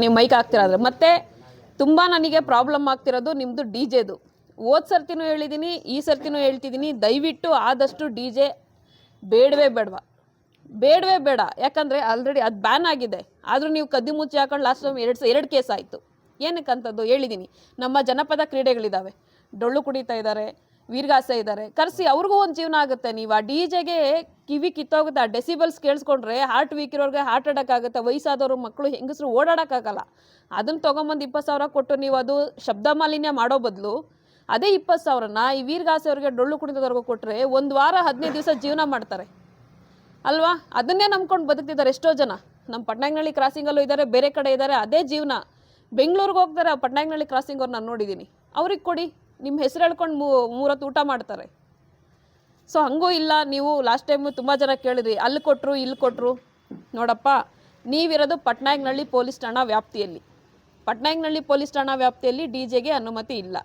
ನೀವು ಮೈಕ್ ಹಾಕ್ತಿರೋದ್ರೆ ಮತ್ತು ತುಂಬ ನನಗೆ ಪ್ರಾಬ್ಲಮ್ ಆಗ್ತಿರೋದು ನಿಮ್ಮದು ಡಿ ಜೆದು ಹೋದ ಸರ್ತಿನೂ ಹೇಳಿದ್ದೀನಿ ಈ ಸರ್ತಿನೂ ಹೇಳ್ತಿದ್ದೀನಿ ದಯವಿಟ್ಟು ಆದಷ್ಟು ಡಿ ಜೆ ಬೇಡವೇ ಬೇಡವಾ. ಬೇಡವೇ ಬೇಡ. ಯಾಕಂದರೆ ಆಲ್ರೆಡಿ ಅದು ಬ್ಯಾನ್ ಆಗಿದೆ. ಆದರೂ ನೀವು ಕದ್ದಿ ಮುಚ್ಚಿ ಹಾಕೊಂಡು ಲಾಸ್ಟ್ ಟೈಮ್ ಎರಡು ಎರಡು ಕೇಸ್ ಆಯಿತು. ಏನಕ್ಕಂಥದ್ದು ಹೇಳಿದ್ದೀನಿ ನಮ್ಮ ಜನಪದ ಕ್ರೀಡೆಗಳಿದ್ದಾವೆ ಡೊಳ್ಳು ಕುಡಿತಾ ಇದ್ದಾರೆ ವೀರಗಾಸೆ ಇದ್ದಾರೆ ಕರೆಸಿ ಅವ್ರಿಗೂ ಒಂದು ಜೀವನ ಆಗುತ್ತೆ. ನೀವು ಆ ಡಿ ಜೆಗೆ ಕಿವಿ ಕಿತ್ತೋಗುತ್ತೆ. ಆ ಡೆಸಿಬಲ್ಸ್ ಕೇಳಿಸ್ಕೊಂಡ್ರೆ ಹಾರ್ಟ್ ವೀಕ್ ಇರೋರಿಗೆ ಹಾರ್ಟ್ ಅಟ್ಯಾಕ್ ಆಗುತ್ತೆ. ವಯಸ್ಸಾದವರು ಮಕ್ಕಳು ಹೆಂಗಸರು ಓಡಾಡೋಕ್ಕಾಗಲ್ಲ. ಅದನ್ನು ತೊಗೊಂಬಂದು ಇಪ್ಪತ್ತು ಸಾವಿರ ಕೊಟ್ಟು ನೀವು ಅದು ಶಬ್ದ ಮಾಲಿನ್ಯ ಮಾಡೋ ಬದಲು ಅದೇ ಇಪ್ಪತ್ತು ಸಾವಿರನ ಈ ವೀರ್ಗಾಸೆ ಅವರಿಗೆ ಡೊಳ್ಳು ಕುಣಿತದವ್ರಿಗೂ ಕೊಟ್ಟರೆ ಒಂದು ವಾರ ಹದಿನೈದು ದಿವಸ ಜೀವನ ಮಾಡ್ತಾರೆ. ಅಲ್ವಾ? ಅದನ್ನೇ ನಂಬ್ಕೊಂಡು ಬದುಕ್ತಿದ್ದಾರೆ ಎಷ್ಟೋ ಜನ. ನಮ್ಮ ಪಟ್ನಾಯಕನಹಳ್ಳಿ ಕ್ರಾಸಿಂಗಲ್ಲೂ ಇದ್ದಾರೆ ಬೇರೆ ಕಡೆ ಇದ್ದಾರೆ ಅದೇ ಜೀವನ. ಬೆಂಗಳೂರಿಗೆ ಹೋಗ್ತಾರೆ ಆ ಪಟ್ನಾಯಕನಹಳ್ಳಿ ಕ್ರಾಸಿಂಗ್ ಅವ್ರು ನಾನು ನೋಡಿದ್ದೀನಿ ಅವ್ರಿಗೆ ಕೊಡಿ. ನಿಮ್ಮ ಹೆಸರು ಹೇಳ್ಕೊಂಡು ಮೂರೊತ್ತು ಊಟ ಮಾಡ್ತಾರೆ. ಸೊ ಹಂಗೂ ಇಲ್ಲ. ನೀವು ಲಾಸ್ಟ್ ಟೈಮು ತುಂಬ ಜನ ಕೇಳಿದ್ರಿ, ಅಲ್ಲಿ ಕೊಟ್ಟರು ಇಲ್ಲಿ ಕೊಟ್ಟರು ನೋಡಪ್ಪ, ನೀವಿರೋದು ಪಟ್ನಾಯಕನಹಳ್ಳಿ ಪೊಲೀಸ್ ಠಾಣಾ ವ್ಯಾಪ್ತಿಯಲ್ಲಿ. ಪಟ್ನಾಯಕನಹಳ್ಳಿ ಪೊಲೀಸ್ ಠಾಣಾ ವ್ಯಾಪ್ತಿಯಲ್ಲಿ ಡಿ ಜೆಗೆ ಅನುಮತಿ ಇಲ್ಲ.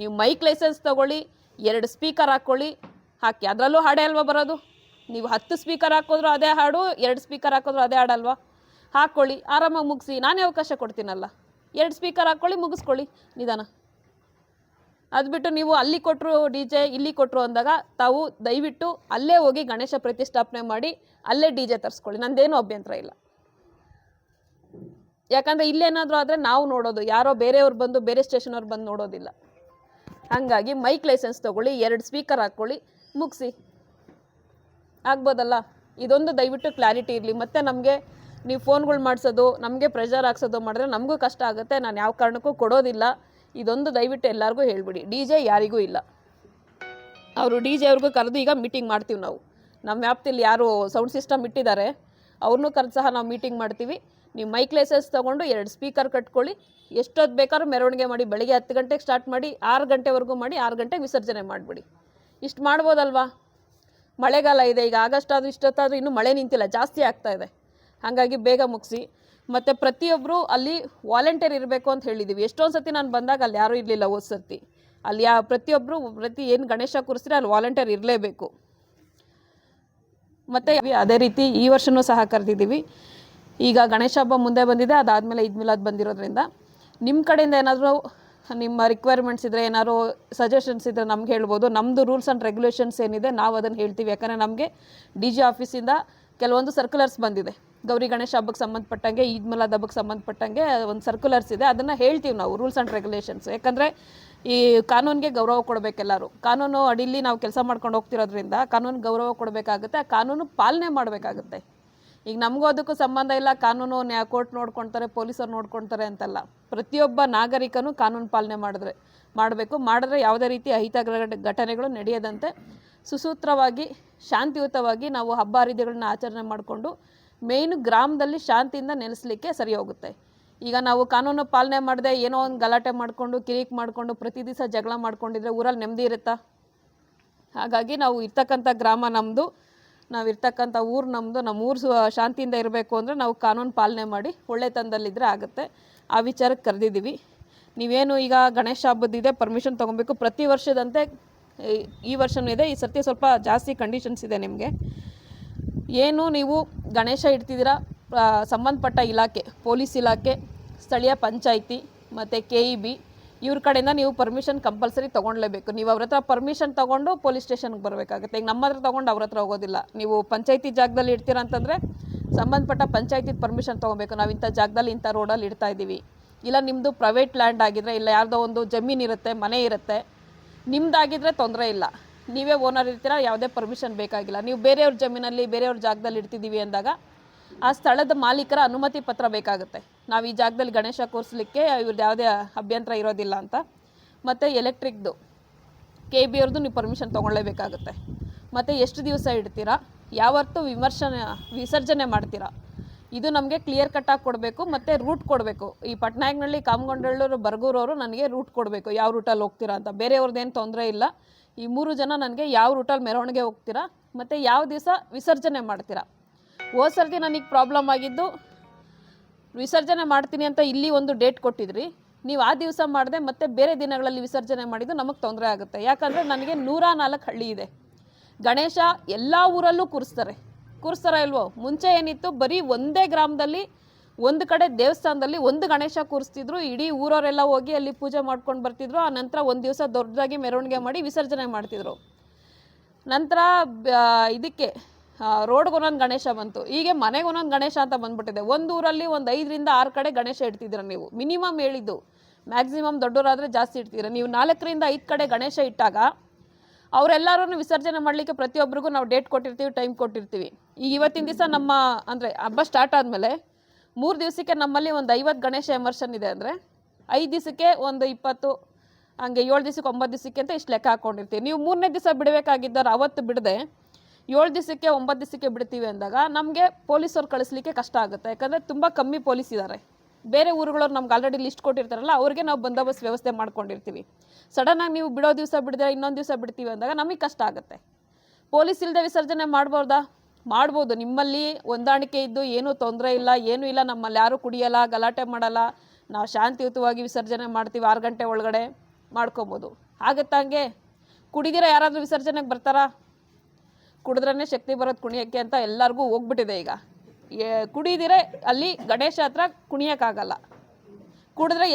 ನೀವು ಮೈಕ್ ಲೈಸೆನ್ಸ್ ತೊಗೊಳ್ಳಿ, ಎರಡು ಸ್ಪೀಕರ್ ಹಾಕ್ಕೊಳ್ಳಿ ಹಾಕಿ. ಅದರಲ್ಲೂ ಹಾಡೇ ಅಲ್ವಾ ಬರೋದು? ನೀವು ಹತ್ತು ಸ್ಪೀಕರ್ ಹಾಕಿದ್ರು ಅದೇ ಹಾಡು, ಎರಡು ಸ್ಪೀಕರ್ ಹಾಕಿದ್ರು ಅದೇ ಹಾಡಲ್ವಾ ಹಾಕ್ಕೊಳ್ಳಿ ಆರಾಮಾಗಿ ಮುಗಿಸಿ. ನಾನೇ ಅವಕಾಶ ಕೊಡ್ತೀನಲ್ಲ. ಎರಡು ಸ್ಪೀಕರ್ ಹಾಕ್ಕೊಳ್ಳಿ ಮುಗಿಸ್ಕೊಳ್ಳಿ. ನಿಧಾನ. ಅದು ಬಿಟ್ಟು ನೀವು ಅಲ್ಲಿ ಕೊಟ್ಟರು ಡಿ ಜೆ, ಇಲ್ಲಿ ಕೊಟ್ಟರು ಅಂದಾಗ ತಾವು ದಯವಿಟ್ಟು ಅಲ್ಲೇ ಹೋಗಿ ಗಣೇಶ ಪ್ರತಿಷ್ಠಾಪನೆ ಮಾಡಿ ಅಲ್ಲೇ ಡಿ ಜೆ ತರಿಸ್ಕೊಳ್ಳಿ. ನಂದೇನು ಅಭ್ಯಂತರ ಇಲ್ಲ. ಯಾಕಂದರೆ ಇಲ್ಲೇನಾದರೂ ಆದರೆ ನಾವು ನೋಡೋದು. ಯಾರೋ ಬೇರೆಯವ್ರು ಬಂದು ಬೇರೆ ಸ್ಟೇಷನವ್ರು ಬಂದು ನೋಡೋದಿಲ್ಲ. ಹಾಗಾಗಿ ಮೈಕ್ ಲೈಸೆನ್ಸ್ ತಗೊಳ್ಳಿ, ಎರಡು ಸ್ಪೀಕರ್ ಹಾಕ್ಕೊಳ್ಳಿ, ಮುಗಿಸಿ. ಆಗ್ಬೋದಲ್ಲ? ಇದೊಂದು ದಯವಿಟ್ಟು ಕ್ಲಾರಿಟಿ ಇರಲಿ. ಮತ್ತು ನಮಗೆ ನೀವು ಫೋನ್ಗಳು ಮಾಡಿಸೋದು, ನಮಗೆ ಪ್ರೆಷರ್ ಹಾಕ್ಸೋದು ಮಾಡಿದ್ರೆ ನಮಗೂ ಕಷ್ಟ ಆಗುತ್ತೆ. ನಾನು ಯಾವ ಕಾರಣಕ್ಕೂ ಕೊಡೋದಿಲ್ಲ. ಇದೊಂದು ದಯವಿಟ್ಟು ಎಲ್ಲರಿಗೂ ಹೇಳಿಬಿಡಿ. ಡಿ ಜೆ ಯಾರಿಗೂ ಇಲ್ಲ. ಅವರು ಡಿ ಜೆ ಅವ್ರಿಗೂ ಕರೆದು ಈಗ ಮೀಟಿಂಗ್ ಮಾಡ್ತೀವಿ ನಾವು. ನಮ್ಮ ವ್ಯಾಪ್ತಿಲಿ ಯಾರು ಸೌಂಡ್ ಸಿಸ್ಟಮ್ ಇಟ್ಟಿದ್ದಾರೆ ಅವ್ರನ್ನೂ ಕರೆದು ಸಹ ನಾವು ಮೀಟಿಂಗ್ ಮಾಡ್ತೀವಿ. ನೀವು ಮೈಕ್ ಲೈಸೆನ್ಸ್ ತೊಗೊಂಡು ಎರಡು ಸ್ಪೀಕರ್ ಕಟ್ಕೊಳ್ಳಿ. ಎಷ್ಟೊತ್ತು ಬೇಕಾದ್ರೂ ಮೆರವಣಿಗೆ ಮಾಡಿ, ಬೆಳಗ್ಗೆ ಹತ್ತು ಗಂಟೆಗೆ ಸ್ಟಾರ್ಟ್ ಮಾಡಿ, ಆರು ಗಂಟೆವರೆಗೂ ಮಾಡಿ, ಆರು ಗಂಟೆಗೆ ವಿಸರ್ಜನೆ ಮಾಡಿಬಿಡಿ. ಇಷ್ಟು ಮಾಡ್ಬೋದಲ್ವಾ? ಮಳೆಗಾಲ ಇದೆ, ಈಗ ಆಗಸ್ಟ್ ಆದರೂ ಇಷ್ಟೊತ್ತಾದರೂ ಇನ್ನೂ ಮಳೆ ನಿಂತಿಲ್ಲ, ಜಾಸ್ತಿ ಆಗ್ತಾ ಇದೆ. ಹಾಗಾಗಿ ಬೇಗ ಮುಗಿಸಿ. ಮತ್ತು ಪ್ರತಿಯೊಬ್ಬರು ಅಲ್ಲಿ ವಾಲಂಟಿಯರ್ ಇರಬೇಕು ಅಂತ ಹೇಳಿದ್ದೀವಿ ಎಷ್ಟೊಂದು ಸತಿ ನಾನು ಬಂದಾಗ ಅಲ್ಲಿ ಯಾರೂ ಇರಲಿಲ್ಲ ಹೋದ ಅಲ್ಲಿ ಯಾ ಪ್ರತಿಯೊಬ್ಬರು ಪ್ರತಿ ಏನು ಗಣೇಶ ಕೂರಿಸಿದ್ರೆ ಅಲ್ಲಿ ವಾಲಂಟಿಯರ್ ಇರಲೇಬೇಕು. ಮತ್ತು ಅದೇ ರೀತಿ ಈ ವರ್ಷವೂ ಸಹ ಕರೆದಿದ್ದೀವಿ. ಈಗ ಗಣೇಶ ಹಬ್ಬ ಮುಂದೆ ಬಂದಿದೆ, ಅದಾದಮೇಲೆ ಈದ್ ಮಿಲಾದ್ ಬಂದಿರೋದ್ರಿಂದ. ನಿಮ್ಮ ಕಡೆಯಿಂದ ಏನಾದರೂ ನಿಮ್ಮ ರಿಕ್ವೈರ್ಮೆಂಟ್ಸ್ ಇದ್ದರೆ ಏನಾದ್ರು ಸಜೆಷನ್ಸ್ ಇದ್ದರೆ ನಮ್ಗೆ ಹೇಳ್ಬೋದು. ನಮ್ಮದು ರೂಲ್ಸ್ ಆ್ಯಂಡ್ ರೆಗ್ಯುಲೇಷನ್ಸ್ ಏನಿದೆ, ನಾವು ಅದನ್ನು ಹೇಳ್ತೀವಿ. ಯಾಕಂದರೆ ನಮಗೆ ಡಿ ಜಿ ಆಫೀಸಿಂದ ಕೆಲವೊಂದು ಸರ್ಕ್ಯುಲರ್ಸ್ ಬಂದಿದೆ. ಗೌರಿ ಗಣೇಶ ಹಬ್ಬಕ್ಕೆ ಸಂಬಂಧಪಟ್ಟಂಗೆ, ಈದ್ ಮಲಾದ್ ಹಬ್ಬಕ್ಕೆ ಸಂಬಂಧಪಟ್ಟಂಗೆ ಒಂದು ಸರ್ಕ್ಯುಲರ್ಸ್ ಇದೆ. ಅದನ್ನು ಹೇಳ್ತೀವಿ ನಾವು ರೂಲ್ಸ್ ಆ್ಯಂಡ್ ರೆಗ್ಯುಲೇಷನ್ಸ್ ಯಾಕಂದರೆ ಈ ಕಾನೂನಿಗೆ ಗೌರವ ಕೊಡಬೇಕೆಲ್ಲರೂ ಕಾನೂನು ಅಡಿಲಿ ನಾವು ಕೆಲಸ ಮಾಡ್ಕೊಂಡು ಹೋಗ್ತಿರೋದ್ರಿಂದ ಕಾನೂನು ಗೌರವ ಕೊಡಬೇಕಾಗುತ್ತೆ, ಆ ಕಾನೂನು ಪಾಲನೆ ಮಾಡಬೇಕಾಗುತ್ತೆ. ಈಗ ನಮಗೂ ಅದಕ್ಕೂ ಸಂಬಂಧ ಇಲ್ಲ, ಕಾನೂನು ನ್ಯಾ, ಕೋರ್ಟ್ ನೋಡ್ಕೊಳ್ತಾರೆ ಪೊಲೀಸರು ನೋಡ್ಕೊಳ್ತಾರೆ ಅಂತಲ್ಲ. ಪ್ರತಿಯೊಬ್ಬ ನಾಗರಿಕನು ಕಾನೂನು ಪಾಲನೆ ಮಾಡಿದ್ರೆ, ಮಾಡಬೇಕು. ಮಾಡಿದ್ರೆ ಯಾವುದೇ ರೀತಿ ಅಹಿತ ಘಟನೆಗಳು ನಡೆಯದಂತೆ ಸುಸೂತ್ರವಾಗಿ ಶಾಂತಿಯುತವಾಗಿ ನಾವು ಹಬ್ಬ ಹರಿದಿಗಳನ್ನ ಆಚರಣೆ ಮಾಡಿಕೊಂಡು ಮೇಯ್ನ್ ಗ್ರಾಮದಲ್ಲಿ ಶಾಂತಿಯಿಂದ ನೆಲೆಸಲಿಕ್ಕೆ ಸರಿ ಹೋಗುತ್ತೆ. ಈಗ ನಾವು ಕಾನೂನು ಪಾಲನೆ ಮಾಡದೆ ಏನೋ ಒಂದು ಗಲಾಟೆ ಮಾಡಿಕೊಂಡು, ಕಿರಿಕ್ ಮಾಡಿಕೊಂಡು, ಪ್ರತಿ ದಿವಸ ಜಗಳ ಮಾಡ್ಕೊಂಡಿದ್ರೆ ಊರಲ್ಲಿ ನೆಮ್ಮದಿ ಇರುತ್ತಾ? ಹಾಗಾಗಿ ನಾವು ಇರ್ತಕ್ಕಂಥ ಗ್ರಾಮ ನಮ್ಮದು ನಾವು ಇರ್ತಕ್ಕಂಥ ಊರು ನಮ್ಮದು ನಮ್ಮ ಊರು ಶಾಂತಿಯಿಂದ ಇರಬೇಕು ಅಂದರೆ ನಾವು ಕಾನೂನು ಪಾಲನೆ ಮಾಡಿ ಒಳ್ಳೆತನದಲ್ಲಿದ್ದರೆ ಆಗುತ್ತೆ. ಆ ವಿಚಾರಕ್ಕೆ ಕರೆದಿದ್ದೀವಿ ನೀವೇನು ಈಗ ಗಣೇಶ ಹಬ್ಬದಿದೆ ಪರ್ಮಿಷನ್ ತೊಗೊಬೇಕು. ಪ್ರತಿ ವರ್ಷದಂತೆ ಈ- ವರ್ಷವೂ ಇದೆ. ಈ ಸರ್ತಿ ಸ್ವಲ್ಪ ಜಾಸ್ತಿ ಕಂಡೀಷನ್ಸ್ ಇದೆ ನಿಮಗೆ. ಏನು ನೀವು ಗಣೇಶ ಇಡ್ತಿದ್ದೀರಾ? ಸಂಬಂಧಪಟ್ಟ ಇಲಾಖೆ, ಪೊಲೀಸ್ ಇಲಾಖೆ, ಸ್ಥಳೀಯ ಪಂಚಾಯಿತಿ ಮತ್ತು ಕೆ ಇ ಬಿ ಇವ್ರ ಕಡೆಯಿಂದ ನೀವು ಪರ್ಮಿಷನ್ ಕಂಪಲ್ಸರಿ ತೊಗೊಳ್ಲೇಬೇಕು ನೀವು ಅವ್ರ ಹತ್ರ ಪರ್ಮಿಷನ್ ತೊಗೊಂಡು ಪೊಲೀಸ್ ಸ್ಟೇಷನ್ಗೆ ಬರಬೇಕಾಗುತ್ತೆ. ಈಗ ನಮ್ಮ ಹತ್ರ ತೊಗೊಂಡು ಅವ್ರ ಹತ್ರ ಹೋಗೋದಿಲ್ಲ. ನೀವು ಪಂಚಾಯಿತಿ ಜಾಗದಲ್ಲಿ ಇಡ್ತೀರಾ ಅಂತಂದರೆ ಸಂಬಂಧಪಟ್ಟ ಪಂಚಾಯಿತಿ ಪರ್ಮಿಷನ್ ತೊಗೊಬೇಕು. ನಾವು ಇಂಥ ಜಾಗದಲ್ಲಿ ಇಂಥ ರೋಡಲ್ಲಿ ಇಡ್ತಾ ಇದ್ದೀವಿ. ಇಲ್ಲ ನಿಮ್ಮದು ಪ್ರೈವೇಟ್ ಲ್ಯಾಂಡ್ ಆಗಿದ್ರೆ, ಇಲ್ಲ ಯಾರ್ದೋ ಒಂದು ಜಮೀನು ಇರುತ್ತೆ, ಮನೆ ಇರುತ್ತೆ ನಿಮ್ದಾಗಿದ್ರೆ ತೊಂದರೆ ಇಲ್ಲ. ನೀವೇ ಓನರ್ ಇರ್ತೀರ, ಯಾವುದೇ ಪರ್ಮಿಷನ್ ಬೇಕಾಗಿಲ್ಲ. ನೀವು ಬೇರೆಯವ್ರ ಜಮೀನಲ್ಲಿ, ಬೇರೆಯವ್ರ ಜಾಗದಲ್ಲಿ ಇಡ್ತಿದ್ದೀವಿ ಅಂದಾಗ ಆ ಸ್ಥಳದ ಮಾಲೀಕರ ಅನುಮತಿ ಪತ್ರ ಬೇಕಾಗುತ್ತೆ. ನಾವು ಈ ಜಾಗದಲ್ಲಿ ಗಣೇಶ ಕೂರಿಸ್ಲಿಕ್ಕೆ ಇವ್ರದ್ದು ಯಾವುದೇ ಅಭ್ಯಂತರ ಇರೋದಿಲ್ಲ ಅಂತ. ಮತ್ತು ಎಲೆಕ್ಟ್ರಿಕ್ದು ಕೆ ಬಿ ಅವ್ರದ್ದು ನೀವು ಪರ್ಮಿಷನ್ ತೊಗೊಳ್ಳೇಬೇಕಾಗುತ್ತೆ. ಮತ್ತು ಎಷ್ಟು ದಿವಸ ಇಡ್ತೀರಾ, ಯಾವತ್ತು ವಿಮರ್ಶನೆ, ವಿಸರ್ಜನೆ ಮಾಡ್ತೀರಾ. ಇದು ನಮಗೆ ಕ್ಲಿಯರ್ ಕಟ್ಟಾಗಿ ಕೊಡಬೇಕು, ಮತ್ತು ರೂಟ್ ಕೊಡಬೇಕು. ಈ ಪಟ್ನಾಯಕ್ನಳ್ಳಿ ಕಾಮಗೊಂಡಳ್ಳೂರು ಬರ್ಗೂರವರು ನನಗೆ ರೂಟ್ ಕೊಡಬೇಕು. ಯಾವ ರೂಟಲ್ಲಿ ಹೋಗ್ತೀರಾ ಅಂತ. ಬೇರೆಯವ್ರದ್ದೇನು ತೊಂದರೆ ಇಲ್ಲ. ಈ ಮೂರು ಜನ ನನಗೆ ಯಾವ ರೂಟಲ್ಲಿ ಮೆರವಣಿಗೆ ಹೋಗ್ತೀರಾ, ಮತ್ತು ಯಾವ ದಿವಸ ವಿಸರ್ಜನೆ ಮಾಡ್ತೀರಾ. ಹೋದ ಸರ್ತಿ ನನಗೆ ಪ್ರಾಬ್ಲಮ್ ಆಗಿದ್ದು, ವಿಸರ್ಜನೆ ಮಾಡ್ತೀನಿ ಅಂತ ಇಲ್ಲಿ ಒಂದು ಡೇಟ್ ಕೊಟ್ಟಿದ್ರಿ. ನೀವು ಆ ದಿವಸ ಮಾಡಿದೆ ಮತ್ತೆ ಬೇರೆ ದಿನಗಳಲ್ಲಿ ವಿಸರ್ಜನೆ ಮಾಡಿದ್ದು ನಮಗೆ ತೊಂದರೆ ಆಗುತ್ತೆ. ಯಾಕಂದರೆ ನನಗೆ ನೂರ ನಾಲ್ಕು ಹಳ್ಳಿ ಇದೆ. ಗಣೇಶ ಎಲ್ಲ ಊರಲ್ಲೂ ಕೂರಿಸ್ತಾರೆ. ಕೂರಿಸ್ತಾರ ಇಲ್ವೋ? ಮುಂಚೆ ಏನಿತ್ತು, ಬರೀ ಒಂದೇ ಗ್ರಾಮದಲ್ಲಿ, ಒಂದು ಕಡೆ ದೇವಸ್ಥಾನದಲ್ಲಿ ಒಂದು ಗಣೇಶ ಕೂರಿಸ್ತಿದ್ರು, ಇಡೀ ಊರವರೆಲ್ಲ ಹೋಗಿ ಅಲ್ಲಿ ಪೂಜೆ ಮಾಡ್ಕೊಂಡು ಬರ್ತಿದ್ರು, ಆ ನಂತರ ಒಂದು ದಿವಸ ದೊಡ್ಡದಾಗಿ ಮೆರವಣಿಗೆ ಮಾಡಿ ವಿಸರ್ಜನೆ ಮಾಡ್ತಿದ್ರು. ನಂತರ ಇದಕ್ಕೆ ರೋಡ್ಗೆ ಒಂದೊಂದು ಗಣೇಶ ಬಂತು. ಹೀಗೆ ಮನೆಗೆ ಒಂದೊಂದು ಗಣೇಶ ಅಂತ ಬಂದ್ಬಿಟ್ಟಿದೆ. ಒಂದು ಊರಲ್ಲಿ ಒಂದು ಐದರಿಂದ ಆರು ಕಡೆ ಗಣೇಶ ಇಡ್ತಿದ್ದೀರ ನೀವು. ಮಿನಿಮಮ್ ಹೇಳಿದ್ದು. ಮ್ಯಾಕ್ಸಿಮಮ್ ದೊಡ್ಡವರಾದರೆ ಜಾಸ್ತಿ ಇಡ್ತೀರ. ನೀವು ನಾಲ್ಕರಿಂದ ಐದು ಕಡೆ ಗಣೇಶ ಇಟ್ಟಾಗ ಅವರೆಲ್ಲರೂ ವಿಸರ್ಜನೆ ಮಾಡಲಿಕ್ಕೆ ಪ್ರತಿಯೊಬ್ಬರಿಗೂ ನಾವು ಡೇಟ್ ಕೊಟ್ಟಿರ್ತೀವಿ, ಟೈಮ್ ಕೊಟ್ಟಿರ್ತೀವಿ. ಈಗ ಇವತ್ತಿನ ದಿವಸ ನಮ್ಮ, ಅಂದರೆ ಹಬ್ಬ ಸ್ಟಾರ್ಟ್ ಆದಮೇಲೆ ಮೂರು ದಿವಸಕ್ಕೆ ನಮ್ಮಲ್ಲಿ ಒಂದು ಐವತ್ತು ಗಣೇಶ ಎಮರ್ಷನ್ ಇದೆ ಅಂದರೆ ಐದು ದಿವಸಕ್ಕೆ ಒಂದು ಇಪ್ಪತ್ತು, ಹಂಗೆ ಏಳು ದಿವಸಕ್ಕೆ ಒಂಬತ್ತು ದಿವಸಕ್ಕೆ ಅಂತ ಇಷ್ಟು ಲೆಕ್ಕ ಹಾಕ್ಕೊಂಡಿರ್ತೀವಿ ನೀವು ಮೂರನೇ ದಿವಸ ಬಿಡಬೇಕಾಗಿದ್ದವ್ರು ಅವತ್ತು ಬಿಡದೆ, ಏಳು ದಿವಸಕ್ಕೆ ಒಂಬತ್ತು ದಿವಸಕ್ಕೆ ಬಿಡ್ತೀವಿ ಅಂದಾಗ ನಮಗೆ ಪೊಲೀಸವ್ರು ಕಳಿಸ್ಲಿಕ್ಕೆ ಕಷ್ಟ ಆಗುತ್ತೆ. ಯಾಕಂದರೆ ತುಂಬ ಕಮ್ಮಿ ಪೊಲೀಸ್ ಇದ್ದಾರೆ ಬೇರೆ ಊರುಗಳವ್ರು ನಮ್ಗೆ ಆಲ್ರೆಡಿ ಲಿಸ್ಟ್ ಕೊಟ್ಟಿರ್ತಾರಲ್ಲ, ಅವ್ರಿಗೆ ನಾವು ಬಂದೋಬಸ್ತ್ ವ್ಯವಸ್ಥೆ ಮಾಡ್ಕೊಂಡಿರ್ತೀವಿ. ಸಡನ್ನಾಗಿ ನೀವು ಬಿಡೋ ದಿವಸ ಬಿಡಿದ್ರೆ ಇನ್ನೊಂದು ದಿವಸ ಬಿಡ್ತೀವಿ ಅಂದಾಗ ನಮಗೆ ಕಷ್ಟ ಆಗುತ್ತೆ. ಪೊಲೀಸ್ ಇಲ್ಲದೆ ವಿಸರ್ಜನೆ ಮಾಡ್ಬೋದಾ? ಮಾಡ್ಬೋದು. ನಿಮ್ಮಲ್ಲಿ ಹೊಂದಾಣಿಕೆ ಇದ್ದು ಏನೂ ತೊಂದರೆ ಇಲ್ಲ, ಏನೂ ಇಲ್ಲ, ನಮ್ಮಲ್ಲಿ ಯಾರೂ ಕುಡಿಯಲ್ಲ, ಗಲಾಟೆ ಮಾಡಲ್ಲ, ನಾವು ಶಾಂತಿಯುತವಾಗಿ ವಿಸರ್ಜನೆ ಮಾಡ್ತೀವಿ ಆರು ಗಂಟೆ ಒಳಗಡೆ ಮಾಡ್ಕೊಬೋದು. ಹಾಗೆ. ಕುಡಿದಿರ ಯಾರಾದರೂ ವಿಸರ್ಜನೆಗೆ ಬರ್ತಾರಾ? ಕುಡಿದ್ರೇ ಶಕ್ತಿ ಬರೋದು ಕುಣಿಯೋಕ್ಕೆ ಅಂತ ಎಲ್ಲರಿಗೂ ಹೋಗ್ಬಿಟ್ಟಿದೆ ಈಗ. ಕುಡಿದಿರೆ ಅಲ್ಲಿ ಗಣೇಶ ಹತ್ರ ಕುಣಿಯೋಕ್ಕಾಗಲ್ಲ. ಕುಡಿದ್ರೆ